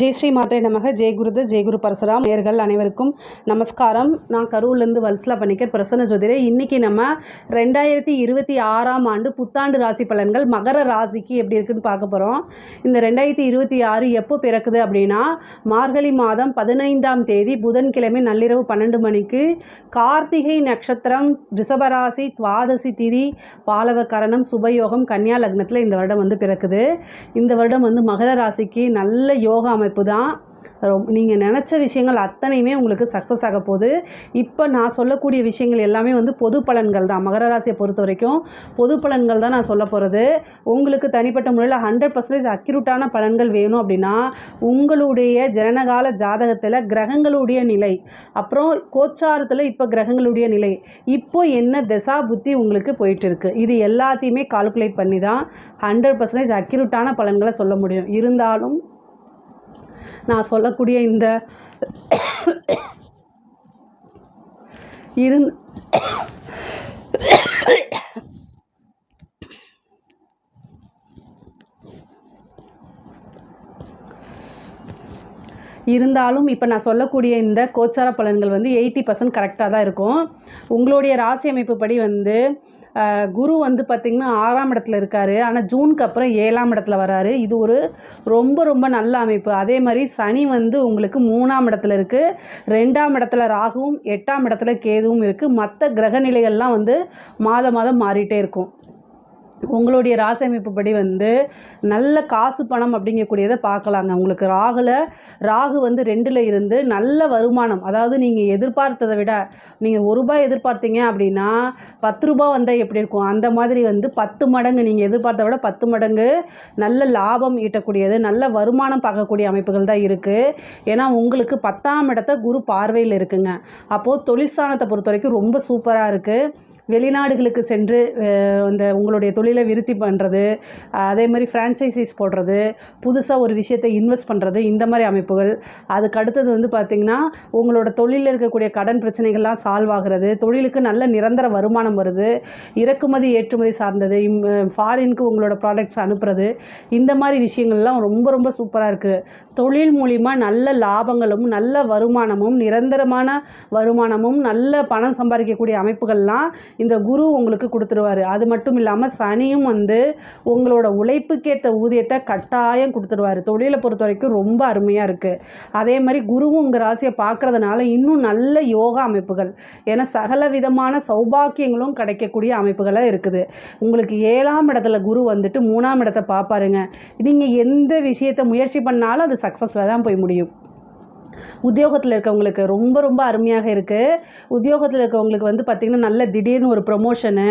ஜெய் ஸ்ரீ மாதே நமக ஜெய் குருது ஜெய் குரு பரசுராம். நேர்கள் அனைவருக்கும் நமஸ்காரம். நான் கரூர்லேருந்து வல்சலா பண்ணிக்கர் பிரசன்ன ஜோதிடர் இன்றைக்கி நம்ம ரெண்டாயிரத்தி இருபத்தி ஆறாம் ஆண்டு புத்தாண்டு ராசி பலன்கள் மகர ராசிக்கு எப்படி இருக்குன்னு பார்க்க போகிறோம் இந்த ரெண்டாயிரத்தி இருபத்தி ஆறு எப்போ பிறக்குது அப்படின்னா மார்கழி மாதம் பதினைந்தாம் தேதி புதன்கிழமை நள்ளிரவு பன்னெண்டு மணிக்கு கார்த்திகை நட்சத்திரம் ரிஷபராசி துவாதசி திதி பாலவ கரணம் சுபயோகம் கன்னியா லக்னத்தில் இந்த வருடம் வந்து பிறக்குது. இந்த வருடம் வந்து மகர ராசிக்கு நல்ல யோகா அமைப்பு தான். நீங்கள் நினச்ச விஷயங்கள் அத்தனையுமே உங்களுக்கு சக்ஸஸ் ஆக போகுது. இப்போ நான் சொல்லக்கூடிய விஷயங்கள் எல்லாமே வந்து பொது பலன்கள் தான். மகர ராசியை பொறுத்த வரைக்கும் பொது பலன்கள் தான் நான் சொல்ல போகிறது உங்களுக்கு தனிப்பட்ட முறையில் ஹண்ட்ரட் பர்சன்டேஜ் அக்யூரேட்டான பலன்கள் வேணும் அப்படின்னா உங்களுடைய ஜனனகால ஜாதகத்தில் கிரகங்களுடைய நிலை அப்புறம் கோச்சாரத்தில் இப்போ கிரகங்களுடைய நிலை. இப்போ என்ன திசா புத்தி உங்களுக்கு போயிட்டு இருக்கு. இது எல்லாத்தையுமே கால்குலேட் பண்ணி தான் ஹண்ட்ரட் பர்சன்டேஜ் அக்யூரேட்டான பலன்களை சொல்ல முடியும். இருந்தாலும் நான் சொல்லக்கூடிய இந்த இருந் இருந்தாலும் இப்போ நான் சொல்லக்கூடிய இந்த கோச்சார பலன்கள் வந்து எயிட்டி பர்சன்ட் கரெக்டாக தான் இருக்கும். உங்களுடைய ராசி அமைப்பு படி வந்து குரு வந்து பார்த்திங்கன்னா ஆறாம் இடத்துல இருக்கார். ஆனால் ஜூனுக்கு அப்புறம் ஏழாம் இடத்துல வராரு. இது ஒரு ரொம்ப ரொம்ப நல்ல அமைப்பு. அதே மாதிரி சனி வந்து உங்களுக்கு மூணாம் இடத்துல இருக்குது ரெண்டாம் இடத்துல ராகுவும் எட்டாம் இடத்துல கேதுவும் இருக்குது மற்ற கிரக நிலைகள்லாம் வந்து மாதம் மாதம் மாறிட்டே இருக்கும். உங்களுடைய ராசி அமைப்புப்படி வந்து நல்ல காசு பணம் அப்படிங்கக்கூடியதை பார்க்கலாங்க. உங்களுக்கு ராகுல ராகு வந்து ரெண்டில் இருந்து நல்ல வருமானம். அதாவது நீங்கள் எதிர்பார்த்ததை விட நீங்கள் ஒரு ரூபாய் எதிர்பார்த்தீங்க அப்படின்னா பத்து ரூபாய் வந்தால் எப்படி இருக்கும்? அந்த மாதிரி வந்து பத்து மடங்கு நீங்கள் எதிர்பார்த்த விட பத்து மடங்கு நல்ல லாபம் ஈட்டக்கூடியது நல்ல வருமானம் பார்க்கக்கூடிய அமைப்புகள் தான் இருக்குது ஏன்னா உங்களுக்கு பத்தாம் இடத்த குரு பார்வையில் இருக்குங்க. அப்போது தொழிற்சானத்தை பொறுத்த வரைக்கும் ரொம்ப சூப்பராக இருக்குது வெளிநாடுகளுக்கு சென்று அந்த இந்த உங்களுடைய தொழிலை விருத்தி பண்ணுறது அதே மாதிரி ஃப்ரான்ச்சைசிஸ் போடுறது புதுசாக ஒரு விஷயத்தை இன்வெஸ்ட் பண்ணுறது இந்த மாதிரி அமைப்புகள். அதுக்கு அடுத்தது வந்து பார்த்திங்கன்னா உங்களோட தொழிலில் இருக்கக்கூடிய கடன் பிரச்சனைகள்லாம் சால்வ் ஆகிறது தொழிலுக்கு நல்ல நிரந்தர வருமானம் வருது இறக்குமதி ஏற்றுமதி சார்ந்தது ஃபாரினுக்கு உங்களோட ப்ராடக்ட்ஸ் அனுப்புறது இந்த மாதிரி விஷயங்கள்லாம் ரொம்ப ரொம்ப சூப்பராக இருக்குது தொழில் மூலிமா நல்ல லாபங்களும் நல்ல வருமானமும் நிரந்தரமான வருமானமும் நல்ல பணம் சம்பாதிக்கக்கூடிய அமைப்புகள்லாம் இந்த குரு உங்களுக்கு கொடுத்துருவாரு. அது மட்டும் இல்லாமல் சனியும் வந்து உங்களோட உழைப்புக்கேற்ற ஊதியத்தை கட்டாயம் கொடுத்துருவாரு. தொழிலை பொறுத்த வரைக்கும் ரொம்ப அருமையாக இருக்குது அதே மாதிரி குருவும் உங்கள் ராசியை பார்க்கறதுனால இன்னும் நல்ல யோகா அமைப்புகள். ஏன்னா சகல விதமான சௌபாக்கியங்களும் கிடைக்கக்கூடிய அமைப்புகளாக இருக்குது. உங்களுக்கு ஏழாம் இடத்துல குரு வந்துட்டு மூணாம் இடத்தை பார்ப்பாருங்க. நீங்கள் எந்த விஷயத்தை முயற்சி பண்ணாலும் அது சக்ஸஸில் தான் போய் முடியும். உத்தியோகத்தில் இருக்கவங்களுக்கு ரொம்ப ரொம்ப அருமையாக இருக்குது உத்தியோகத்தில் இருக்கவங்களுக்கு வந்து பார்த்திங்கன்னா நல்ல திடீர்னு ஒரு ப்ரொமோஷனு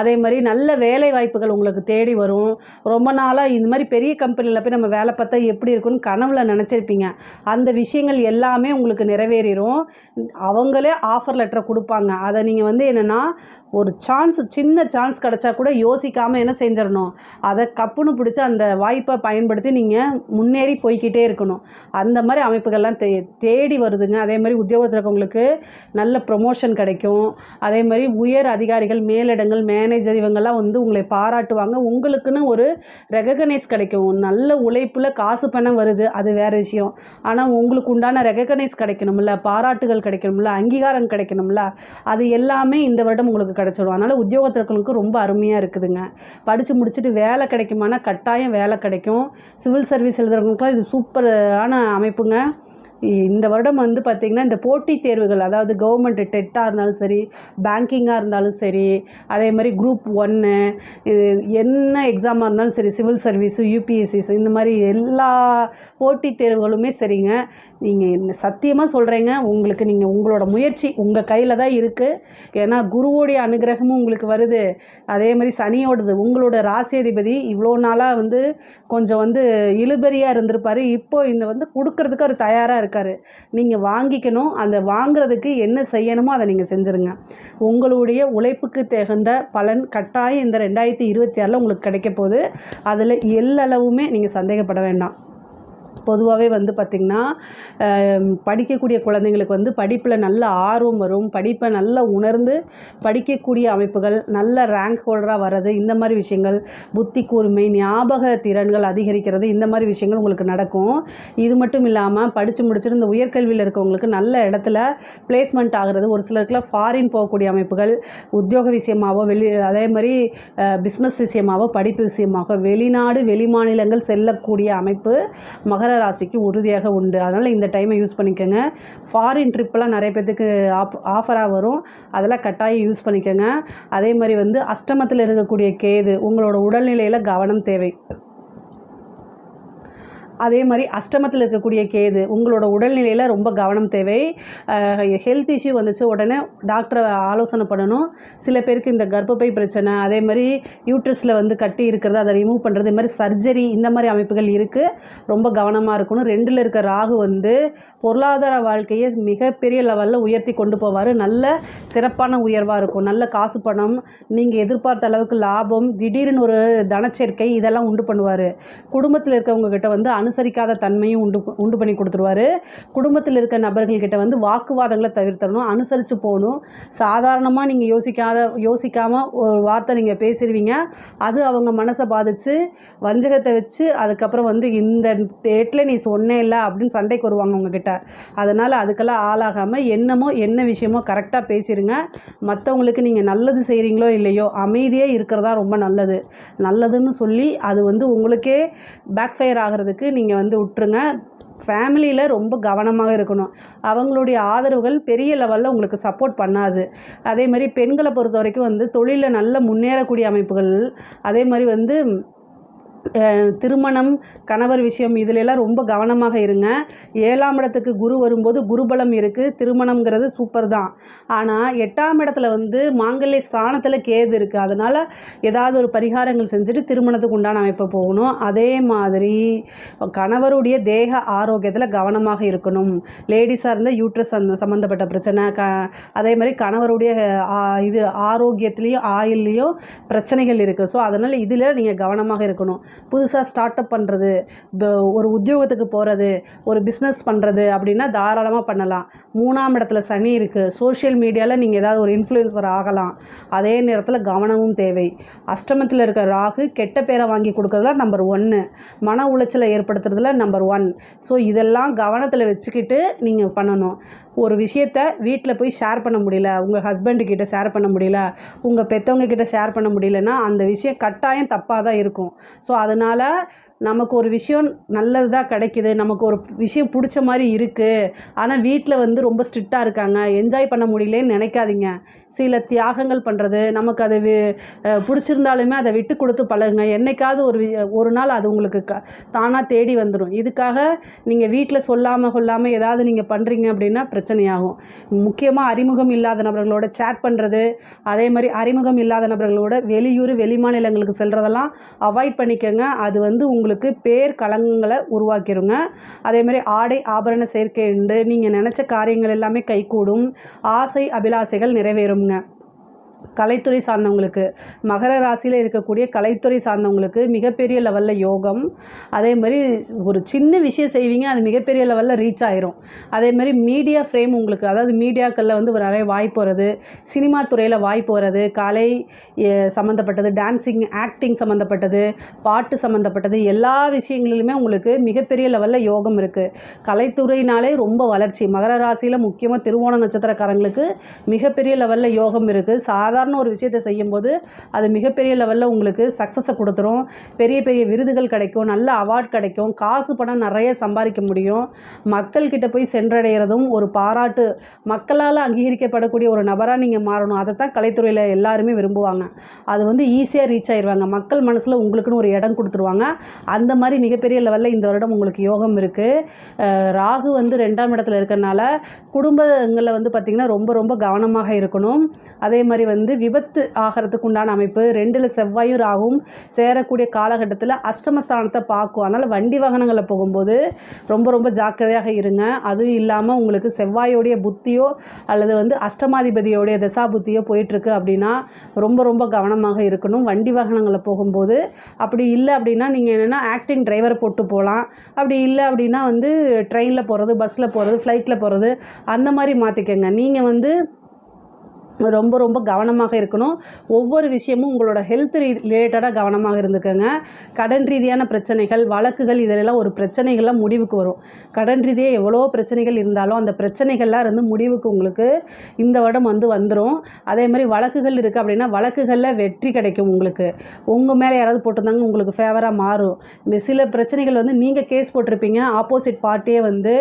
அதே மாதிரி நல்ல வேலை வாய்ப்புகள் உங்களுக்கு தேடி வரும். ரொம்ப நாளாக இந்த மாதிரி பெரிய கம்பெனியில் போய் நம்ம வேலை பார்த்தா எப்படி இருக்குன்னு கனவுல நினச்சிருப்பீங்க. அந்த விஷயங்கள் எல்லாமே உங்களுக்கு நிறைவேறிடும் அவங்களே ஆஃபர் லெட்டரை கொடுப்பாங்க. அதை நீங்கள் வந்து என்னென்னா ஒரு சான்ஸ் சின்ன சான்ஸ் கிடச்சா கூட யோசிக்காமல் என்ன செஞ்சிடணும். அதை கப்புன்னு பிடிச்சி அந்த வாய்ப்பை பயன்படுத்தி நீங்கள் முன்னேறி போய்க்கிட்டே இருக்கணும். அந்த மாதிரி அமைப்புகள்லாம் தெ தேடி வருதுங்க. அதே மாதிரி உத்தியோகத்தில் இருக்கவங்களுக்கு நல்ல ப்ரொமோஷன் கிடைக்கும். அதே மாதிரி உயர் அதிகாரிகள் மேலிடங்கள் மேனேஜர் இவங்கெல்லாம் வந்து உங்களை பாராட்டுவாங்க. உங்களுக்குன்னு ஒரு ரெகக்னைஸ் கிடைக்கும். நல்ல உழைப்பில் காசு பணம் வருது. அது வேறு விஷயம். ஆனால் உங்களுக்கு உண்டான ரெகக்னைஸ் கிடைக்கணும்ல. பாராட்டுகள் கிடைக்கணும்ல. அங்கீகாரம் கிடைக்கணும்ல. அது எல்லாமே இந்த வருடம் உங்களுக்கு கிடைச்சிடும். அதனால் உத்தியோகத்தில் இருக்கவங்களுக்கு ரொம்ப அருமையாக இருக்குதுங்க. படித்து முடிச்சுட்டு வேலை கிடைக்குமானா கட்டாயம் வேலை கிடைக்கும். சிவில் சர்வீஸ் எழுதுறவங்களுக்குலாம் இது சூப்பரான அமைப்புங்க. இந்த வருடம் வந்து பார்த்திங்கன்னா இந்த போட்டித் தேர்வுகள் அதாவது கவர்மெண்ட் டெட்டாக இருந்தாலும் சரி பேங்கிங்காக இருந்தாலும் சரி அதே மாதிரி குரூப் ஒன்று இது என்ன எக்ஸாமாக இருந்தாலும் சரி சிவில் சர்வீஸு யூபிஎஸ்சிஸ் இந்த மாதிரி எல்லா போட்டித் தேர்வுகளுமே சரிங்க. நீங்கள் சத்தியமாக சொல்கிறேங்க உங்களுக்கு நீங்கள் உங்களோட முயற்சி உங்கள் கையில் தான் இருக்குது ஏன்னா குருவோடைய அனுகிரகமும் உங்களுக்கு வருது. அதே மாதிரி சனியோடது உங்களோட ராசியதிபதி இவ்வளோ நாளாக வந்து கொஞ்சம் வந்து இழுபறியாக இருந்திருப்பார். இப்போ இந்த வந்து கொடுக்கறதுக்கு அவர் தயாராக இருக்கார் நீங்கள் வாங்கிக்கணும் அந்த வாங்குறதுக்கு என்ன செய்யணுமோ அதை நீங்கள் செஞ்சுருங்க. உங்களுடைய உழைப்புக்கு தகுந்த பலன் கட்டாயம் இந்த ரெண்டாயிரத்தி இருபத்தி ஆறில் உங்களுக்கு கிடைக்க போகுது. அதில் எல்லளவுமே நீங்கள் சந்தேகப்பட வேண்டாம். பொதுவாகவே வந்து பார்த்திங்கன்னா படிக்கக்கூடிய குழந்தைங்களுக்கு வந்து படிப்பில் நல்ல ஆர்வம் வரும். படிப்பை நல்லா உணர்ந்து படிக்கக்கூடிய அமைப்புகள் நல்ல ரேங்க் ஹோல்டராக வர்றது இந்த மாதிரி விஷயங்கள் புத்தி கூர்மை ஞாபக திறன்கள் அதிகரிக்கிறது இந்த மாதிரி விஷயங்கள் உங்களுக்கு நடக்கும். இது மட்டும் இல்லாமல் படித்து முடிச்சுட்டு இந்த உயர்கல்வியில் இருக்கவங்களுக்கு நல்ல இடத்துல பிளேஸ்மெண்ட் ஆகிறது. ஒரு சிலருக்குலாம் ஃபாரின் போகக்கூடிய அமைப்புகள் உத்தியோக விஷயமாவோ வெளி அதே மாதிரி பிஸ்னஸ் விஷயமாவோ படிப்பு விஷயமாக வெளிநாடு வெளிமாநிலங்கள் செல்லக்கூடிய அமைப்பு மகர ராசிக்கு உறுதியாக உண்டு. அதனால் இந்த டைமை யூஸ் பண்ணிக்கோங்க. ஃபாரின் ட்ரிப்பெல்லாம் நிறைய பேர்த்துக்கு ஆப் ஆஃபராக வரும். அதெல்லாம் கட்டாயம் யூஸ் பண்ணிக்கோங்க. அதே மாதிரி வந்து அஷ்டமத்தில் இருக்கக்கூடிய கேது உங்களோட உடல்நிலையில் கவனம் தேவை. அதே மாதிரி அஷ்டமத்தில் இருக்கக்கூடிய கேது உங்களோட உடல்நிலையில் ரொம்ப கவனம் தேவை. ஹெல்த் இஷ்யூ வந்துச்சு உடனே டாக்டரை ஆலோசனை பண்ணணும். சில பேருக்கு இந்த கர்ப்பப்பை பிரச்சனை அதே மாதிரி யூட்ரஸில் வந்து கட்டி இருக்கிறது அதை ரிமூவ் பண்ணுறது இது மாதிரி சர்ஜரி இந்த மாதிரி அமைப்புகள் இருக்குது ரொம்ப கவனமாக இருக்கணும். ரெண்டில் இருக்க ராகு வந்து பொருளாதார வாழ்க்கையை மிகப்பெரிய லெவலில் உயர்த்தி கொண்டு போவார். நல்ல சிறப்பான உயர்வாக இருக்கும். நல்ல காசு பணம் நீங்கள் எதிர்பார்த்த அளவுக்கு லாபம் திடீர்னு ஒரு தனச்சேர்க்கை இதெல்லாம் உண்டு பண்ணுவார். குடும்பத்தில் இருக்கவங்க கிட்ட வந்து அனுசரிக்காத தன்மையும் உண்டு உண்டு பண்ணி கொடுத்துருவாரு. குடும்பத்தில் இருக்க நபர்கள்கிட்ட வந்து வாக்குவாதங்களை தவிர்த்தரணும் அனுசரித்து போகணும். சாதாரணமாக நீங்கள் யோசிக்காத யோசிக்காமல் ஒரு வார்த்தை நீங்கள் பேசிடுவீங்க அது அவங்க மனசை பாதித்து வஞ்சகத்தை வச்சு அதுக்கப்புறம் வந்து இந்த டேட்டில் நீ சொன்னேல்ல அப்படின்னு சண்டைக்கு வருவாங்க உங்ககிட்ட. அதனால் அதுக்கெல்லாம் ஆளாகாமல் என்னமோ என்ன விஷயமோ கரெக்டாக பேசிடுங்க மற்றவங்களுக்கு நீங்கள் நல்லது செய்கிறீங்களோ இல்லையோ அமைதியாக இருக்கிறதா ரொம்ப நல்லது. நல்லதுன்னு சொல்லி அது வந்து உங்களுக்கே பேக் ஃபயர் ஆகிறதுக்கு நீங்கள் வந்து விட்டுருங்க ஃபேமிலியில் ரொம்ப கவனமாக இருக்கணும். அவங்களுடைய ஆதரவுகள் பெரிய லெவலில் உங்களுக்கு சப்போர்ட் பண்ணாது. அதே மாதிரி பெண்களை பொறுத்த வரைக்கும் வந்து தொழிலில் நல்ல முன்னேறக்கூடிய அமைப்புகள் அதே மாதிரி வந்து திருமணம் கணவர் விஷயம் இதிலெல்லாம் ரொம்ப கவனமாக இருங்க. ஏழாம் இடத்துக்கு குரு வரும்போது குருபலம் இருக்குது திருமணம்ங்கிறது சூப்பர் தான். ஆனால் எட்டாம் இடத்துல வந்து மாங்கல்ய ஸ்தானத்தில் கேது இருக்குது அதனால் ஏதாவது ஒரு பரிகாரங்கள் செஞ்சுட்டு திருமணத்துக்கு உண்டான அமைப்பை போகணும். அதே மாதிரி கணவருடைய தேக ஆரோக்கியத்தில் கவனமாக இருக்கணும். லேடிஸாக இருந்தால் யூட்ரஸ் அந்த சம்மந்தப்பட்ட பிரச்சனை. க அதே மாதிரி கணவருடைய இது ஆரோக்கியத்துலேயும் ஆயில்லையும் பிரச்சனைகள் இருக்குது ஸோ அதனால் இதில் நீங்கள் கவனமாக இருக்கணும். புதுசாக ஸ்டார்ட் அப் பண்ணுறது ஒரு உத்தியோகத்துக்கு போகிறது ஒரு பிஸ்னஸ் பண்ணுறது அப்படின்னா தாராளமாக பண்ணலாம். மூணாம் இடத்துல சனி இருக்குது சோஷியல் மீடியாவில் நீங்கள் ஏதாவது ஒரு இன்ஃப்ளூயன்சர் ஆகலாம். அதே நேரத்தில் கவனமும் தேவை. அஷ்டமத்தில் இருக்கிற ராகு கெட்ட பேரை வாங்கி கொடுக்கறதுல நம்பர் ஒன்று மன உளைச்சலை ஏற்படுத்துறதுல நம்பர் ஒன் ஸோ இதெல்லாம் கவனத்தில் வச்சுக்கிட்டு நீங்கள் பண்ணணும். ஒரு விஷயத்த வீட்டில் போய் ஷேர் பண்ண முடியல உங்கள் ஹஸ்பண்டு கிட்ட ஷேர் பண்ண முடியல உங்கள் பெற்றவங்க கிட்ட ஷேர் பண்ண முடியலன்னா அந்த விஷயம் கட்டாயம் தப்பாக தான் இருக்கும். ஸோ அதனால் நமக்கு ஒரு விஷயம் நல்லதாக கிடைக்குது நமக்கு ஒரு விஷயம் பிடிச்ச மாதிரி இருக்குது ஆனால் வீட்டில் வந்து ரொம்ப ஸ்ட்ரிக்டாக இருக்காங்க. என்ஜாய் பண்ண முடியலன்னு நினைக்காதீங்க. சில தியாகங்கள் பண்ணுறது நமக்கு அது வி- பிடிச்சிருந்தாலுமே அதை விட்டு கொடுத்து பழகுங்க. என்னைக்காவது ஒரு ஒரு நாள் அது உங்களுக்கு க தானாக தேடி வந்துடும் இதுக்காக நீங்கள் வீட்டில் சொல்லாமல் கொள்ளாமல் ஏதாவது நீங்கள் பண்ணுறீங்க அப்படின்னா பிரச்சனையாகும். முக்கியமாக அறிமுகம் இல்லாத நபர்களோட சேட் பண்ணுறது அதே மாதிரி அறிமுகம் இல்லாத நபர்களோட வெளியூர் வெளிமாநிலங்களுக்கு செல்கிறதெல்லாம் அவாய்ட் பண்ணிக்கோங்க. அது வந்து உங்களுக்கு பேர் கலங்களை உருவாக்கிடுங்க அதே மாதிரி ஆடை ஆபரண சேர்க்கை உண்டு. நீங்கள் நினச்ச காரியங்கள் எல்லாமே கைகூடும். ஆசை அபிலாசைகள் நிறைவேறுங்க கலைத்துறை சார்ந்தவங்களுக்கு மகர ராசியில் இருக்கக்கூடிய கலைத்துறை சார்ந்தவங்களுக்கு மிகப்பெரிய லெவலில் யோகம். அதே மாதிரி ஒரு சின்ன விஷயம் செய்வீங்க அது மிகப்பெரிய லெவலில் ரீச் ஆயிரும். அதே மாதிரி மீடியா ஃப்ரேம் உங்களுக்கு அதாவது மீடியாக்களில் வந்து ஒரு நிறைய வாய்ப்பு வர்றது சினிமா துறையில் வாய்ப்பு வர்றது கலை சம்மந்தப்பட்டது டான்ஸிங் ஆக்டிங் சம்மந்தப்பட்டது பாட்டு சம்மந்தப்பட்டது எல்லா விஷயங்களிலுமே உங்களுக்கு மிகப்பெரிய லெவலில் யோகம் இருக்குது கலைத்துறையினாலே ரொம்ப வளர்ச்சி. மகர ராசியில் முக்கியமாக திருவோண நட்சத்திரக்காரங்களுக்கு மிகப்பெரிய லெவலில் யோகம் இருக்குது சாதாரண ஒரு விஷயத்தை செய்யும்போது அது மிகப்பெரிய லெவலில் உங்களுக்கு சக்ஸஸை கொடுத்துரும். பெரிய பெரிய விருதுகள் கிடைக்கும். நல்ல அவார்ட் கிடைக்கும். காசு பணம் நிறைய சம்பாதிக்க முடியும். மக்கள்கிட்ட போய் சென்றடைகிறதும் ஒரு பாராட்டு. மக்களால் அங்கீகரிக்கப்படக்கூடிய ஒரு நபராக நீங்கள் மாறணும். அதை தான் கலைத்துறையில் எல்லாருமே விரும்புவாங்க. அது வந்து ஈஸியாக ரீச் ஆயிடுவாங்க மக்கள் மனசில் உங்களுக்குன்னு ஒரு இடம் கொடுத்துருவாங்க. அந்த மாதிரி மிகப்பெரிய லெவலில் இந்த வருடம் உங்களுக்கு யோகம் இருக்குது ராகு வந்து ரெண்டாம் இடத்துல இருக்கறனால குடும்பங்களில் வந்து பார்த்திங்கன்னா ரொம்ப ரொம்ப கவனமாக இருக்கணும். அதே மாதிரி வந்து வந்து விபத்து ஆகிறதுக்கு உண்டான அமைப்பு. ரெண்டில் செவ்வாயும் ராகும் சேரக்கூடிய காலகட்டத்தில் அஷ்டமஸ்தானத்தை பார்க்கும். அதனால் வண்டி வாகனங்களில் போகும்போது ரொம்ப ரொம்ப ஜாக்கிரதையாக இருங்க. அதுவும் இல்லாமல் உங்களுக்கு செவ்வாயோடைய புத்தியோ அல்லது வந்து அஷ்டமாதிபதியோடைய தசா புத்தியோ போயிட்டுருக்கு அப்படின்னா ரொம்ப ரொம்ப கவனமாக இருக்கணும். வண்டி வாகனங்களில் போகும்போது அப்படி இல்லை அப்படின்னா நீங்கள் என்னென்னா ஆக்டிங் டிரைவரை போட்டு போகலாம் அப்படி இல்லை அப்படின்னா வந்து ட்ரெயினில் போகிறது பஸ்ஸில் போகிறது ஃப்ளைட்டில் போகிறது அந்த மாதிரி மாற்றிக்கங்க நீங்கள் வந்து ரொம்ப ரொம்ப கவனமாக இருக்கணும். ஒவ்வொரு விஷயமும் உங்களோட ஹெல்த் ரீ ரிலேட்டடாக கவனமாக இருந்துக்கோங்க. கடன் ரீதியான பிரச்சனைகள் வழக்குகள் இதிலெல்லாம் ஒரு பிரச்சனைகள்லாம் முடிவுக்கு வரும். கடன் ரீதியாக எவ்வளோ பிரச்சனைகள் இருந்தாலும் அந்த பிரச்சனைகள்லாம் இருந்து முடிவுக்கு உங்களுக்கு இந்த வருடம் வந்து வந்துடும் அதே மாதிரி வழக்குகள் இருக்குது அப்படின்னா வழக்குகளில் வெற்றி கிடைக்கும் உங்களுக்கு. உங்கள் மேலே யாராவது போட்டிருந்தாங்க உங்களுக்கு ஃபேவராக மாறும். சில பிரச்சனைகள் வந்து நீங்கள் கேஸ் போட்டிருப்பீங்க. ஆப்போசிட் பார்ட்டியே வந்து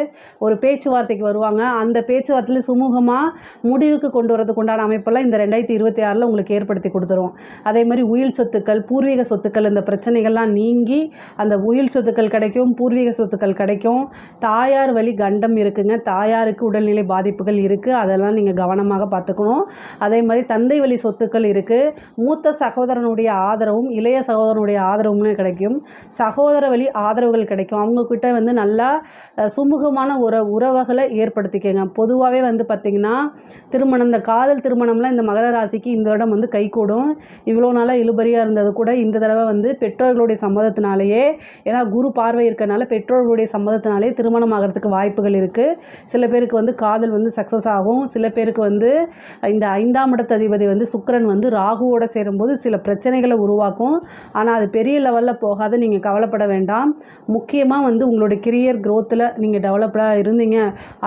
ஒரு பேச்சுவார்த்தைக்கு வருவாங்க. அந்த பேச்சுவார்த்தையில் சுமூகமாக முடிவுக்கு கொண்டு வரதுக்கு உண்டான அமைப்பெல்லாம் இந்த ரெண்டாயிரத்தி இருபத்தி ஆறில் உங்களுக்கு ஏற்படுத்தி கொடுத்துருவோம் அதே மாதிரி உயில் சொத்துக்கள் பூர்வீக சொத்துக்கள் இந்த பிரச்சனைகள்லாம் நீங்கி அந்த உயில் சொத்துக்கள் கிடைக்கும் பூர்வீக சொத்துக்கள் கிடைக்கும். தாயார் வழி கண்டம் இருக்குங்க. தாயாருக்கு உடல்நிலை பாதிப்புகள் இருக்குது அதெல்லாம் நீங்கள் கவனமாக பார்த்துக்கணும். அதே மாதிரி தந்தை வழி சொத்துக்கள் இருக்குது மூத்த சகோதரனுடைய ஆதரவும் இளைய சகோதரனுடைய ஆதரவுமே கிடைக்கும். சகோதர வழி ஆதரவுகள் கிடைக்கும். அவங்கக்கிட்ட வந்து நல்லா சுமூகமான உற உறவுகளை ஏற்படுத்திக்கங்க. பொதுவாகவே வந்து பார்த்திங்கன்னா திருமணம் இந்த காதல் திருமணம்லாம் இந்த மகர ராசிக்கு இந்த இடம் வந்து கைகூடும் இவ்வளோ நாளாக இழுபறியாக இருந்தது கூட இந்த தடவை வந்து பெற்றோர்களுடைய சம்மதத்தினாலேயே ஏன்னா குரு பார்வை இருக்கிறனால பெற்றோர்களுடைய சம்மதத்தினாலே திருமணம் ஆகிறதுக்கு வாய்ப்புகள் இருக்குது சில பேருக்கு வந்து காதல் வந்து சக்ஸஸ் ஆகும். சில பேருக்கு வந்து இந்த ஐந்தாம் இடத்து அதிபதி வந்து சுக்கிரன் வந்து ராகுவோட சேரும்போது சில பிரச்சனைகளை உருவாக்கும். ஆனால் அது பெரிய லெவலில் போகாத. நீங்கள் கவலைப்பட வேண்டாம். முக்கியமாக வந்து உங்களுடைய கிரியர் க்ரோத்தில் நீங்கள் டெவலப்டாக இருந்தீங்க.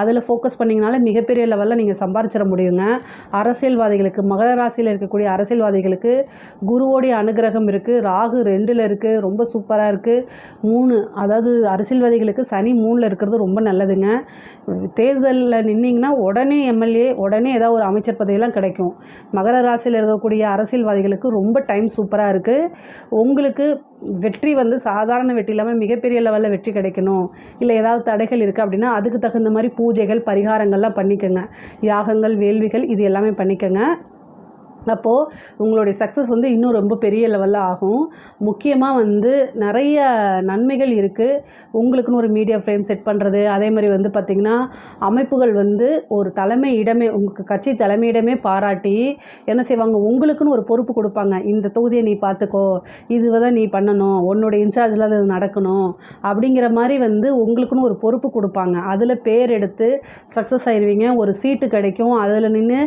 அதில் ஃபோக்கஸ் பண்ணிங்கனால மிகப்பெரிய லெவலில் நீங்கள் சம்பாரிச்சிட முடியுங்க. அரசு அரசியல்வாதிகளுக்கு மகர ராசியில் இருக்கக்கூடிய அரசியல்வாதிகளுக்கு குருவோடைய அனுகிரகம் இருக்குது ராகு ரெண்டில் இருக்குது ரொம்ப சூப்பராக இருக்குது மூணு அதாவது அரசியல்வாதிகளுக்கு சனி மூணில் இருக்கிறது ரொம்ப நல்லதுங்க. தேர்தலில் நின்னிங்கன்னா உடனே எம்எல்ஏ உடனே ஏதாவது ஒரு அமைச்சர் பதவியெல்லாம் கிடைக்கும். மகர ராசியில் இருக்கக்கூடிய அரசியல்வாதிகளுக்கு ரொம்ப டைம் சூப்பராக இருக்குது உங்களுக்கு வெற்றி வந்து சாதாரண வெற்றி இல்லாமல் மிகப்பெரிய லெவலில் வெற்றி கிடைக்கணும். இல்லை ஏதாவது தடைகள் இருக்குது அப்படின்னா அதுக்கு தகுந்த மாதிரி பூஜைகள் பரிகாரங்கள்லாம் பண்ணிக்கோங்க. யாகங்கள் வேள்விகள் இது எல்லாமே பண்ணிக்கோங்க. அப்போது உங்களுடைய சக்ஸஸ் வந்து இன்னும் ரொம்ப பெரிய லெவலில் ஆகும். முக்கியமாக வந்து நிறைய நன்மைகள் இருக்குது உங்களுக்குன்னு ஒரு மீடியா ஃப்ரேம் செட் பண்ணுறது அதே மாதிரி வந்து பார்த்திங்கன்னா அமைப்புகள் வந்து ஒரு தலைமை இடமே உங்களுக்கு கட்சி தலைமையிடமே பாராட்டி என்ன செய்வாங்க? உங்களுக்குன்னு ஒரு பொறுப்பு கொடுப்பாங்க. இந்த தொகுதியை நீ பார்த்துக்கோ இது தான் நீ பண்ணணும். உன்னோட இன்சார்ஜில் அது நடக்கணும். அப்படிங்கிற மாதிரி வந்து உங்களுக்குன்னு ஒரு பொறுப்பு கொடுப்பாங்க. அதில் பேர் எடுத்து சக்ஸஸ் ஆயிடுவீங்க ஒரு சீட்டு கிடைக்கும். அதில் நின்று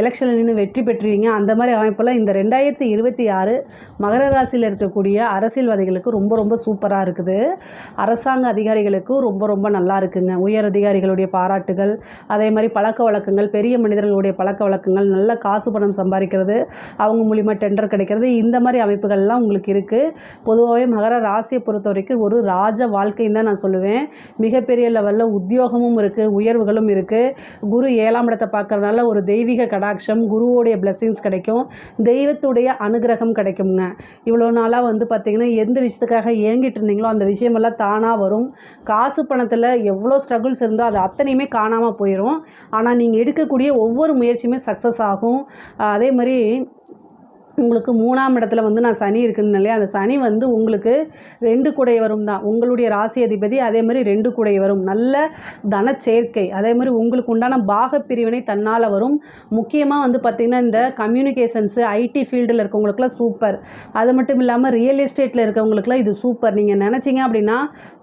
எலெக்ஷனில் நின்று வெற்றி பெற்றுவீங்க. அந்த மாதிரி அமைப்பெல்லாம் இந்த ரெண்டாயிரத்தி இருபத்தி ஆறு மகர ராசியில் இருக்கக்கூடிய அரசியல்வாதிகளுக்கு ரொம்ப ரொம்ப சூப்பராக இருக்குது. அரசாங்க அதிகாரிகளுக்கும் ரொம்ப ரொம்ப நல்லா இருக்குங்க. உயர் அதிகாரிகளுடைய பாராட்டுகள் அதே மாதிரி பழக்க வழக்கங்கள் பெரிய மனிதர்களுடைய பழக்க வழக்கங்கள் நல்ல காசு பணம் சம்பாதிக்கிறது அவங்க மூலிமா டெண்டர் கிடைக்கிறது இந்த மாதிரி அமைப்புகள்லாம் உங்களுக்கு இருக்குது பொதுவாகவே மகர ராசியை பொறுத்த வரைக்கும் ஒரு ராஜ வாழ்க்கைன்னு தான் நான் சொல்லுவேன். மிகப்பெரிய லெவலில் உத்தியோகமும் இருக்குது உயர்வுகளும் இருக்குது குரு ஏழாம் இடத்தை பார்க்கறதுனால ஒரு தெய்வீக கடாட்சம் குருவோடைய blessings கிடைக்கும். தெய்வத்துடைய அனுகிரகம் கிடைக்குங்க இவ்வளோ நாளாக வந்து பார்த்திங்கன்னா எந்த விஷயத்துக்காக ஏங்கிட்டு இருந்தீங்களோ அந்த விஷயமெல்லாம் தானாக வரும். காசு பணத்தில் எவ்வளோ ஸ்ட்ரகிள்ஸ் இருந்தோ அது அத்தனையுமே காணாமல் போயிடும் ஆனால் நீங்கள் எடுக்கக்கூடிய ஒவ்வொரு முயற்சியுமே சக்ஸஸ் ஆகும். அதே மாதிரி உங்களுக்கு மூணாம் இடத்துல வந்து நான் சனி இருக்குன்னு இல்லையா? அந்த சனி வந்து உங்களுக்கு ரெண்டு குடை வரும் தான். உங்களுடைய ராசி அதிபதி அதே மாதிரி ரெண்டு குடை வரும் நல்ல தனச்சேர்க்கை அதே மாதிரி உங்களுக்கு உண்டான பாக பிரிவினை தன்னால் வரும். முக்கியமாக வந்து பார்த்திங்கன்னா இந்த கம்யூனிகேஷன்ஸு ஐடி ஃபீல்டில் இருக்கவங்களுக்குலாம் சூப்பர் அது மட்டும் இல்லாமல் ரியல் எஸ்டேட்டில் இருக்கவங்களுக்குலாம் இது சூப்பர் நீங்கள் நினச்சிங்க அப்படின்னா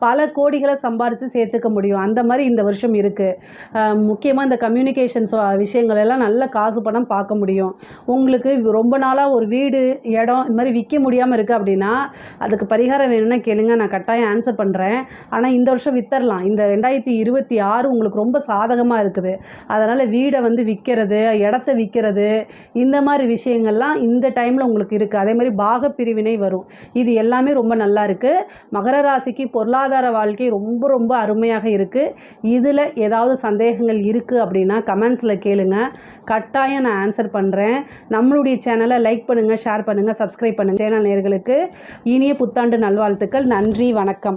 பல கோடிகளை சம்பாரித்து சேர்த்துக்க முடியும். அந்த மாதிரி இந்த வருஷம் இருக்குது முக்கியமாக இந்த கம்யூனிகேஷன்ஸ் விஷயங்கள் எல்லாம் நல்ல காசு பணம் பார்க்க முடியும். உங்களுக்கு ரொம்ப நாளாக ஒரு வீடு இடம் இந்த மாதிரி விற்க முடியாமல் இருக்குது அப்படின்னா அதுக்கு பரிகாரம் வேணும்னா கேளுங்க நான் கட்டாயம் ஆன்சர் பண்ணுறேன் ஆனால் இந்த வருஷம் வித்தரலாம். இந்த ரெண்டாயிரத்தி இருபத்தி ஆறு உங்களுக்கு ரொம்ப சாதகமாக இருக்குது. அதனால் வீடை வந்து விற்கிறது இடத்த விற்கிறது இந்த மாதிரி விஷயங்கள்லாம் இந்த டைமில் உங்களுக்கு இருக்குது அதே மாதிரி பாகப்பிரிவினை வரும். இது எல்லாமே ரொம்ப நல்லா இருக்குது மகர ராசிக்கு பொருளாதார வாழ்க்கை ரொம்ப ரொம்ப அருமையாக இருக்குது இதில் ஏதாவது சந்தேகங்கள் இருக்குது அப்படின்னா கமெண்ட்ஸில் கேளுங்க. கட்டாயம் நான் ஆன்சர் பண்ணுறேன் நம்மளுடைய சேனலை லைக் பண்ணுங்கள் ஷேர் பண்ணுங்கள் சப்ஸ்கிரைப் பண்ணுங்கள் சேனல் நேர்களுக்கு இனிய புத்தாண்டு நல்வாழ்த்துக்கள். நன்றி வணக்கம்.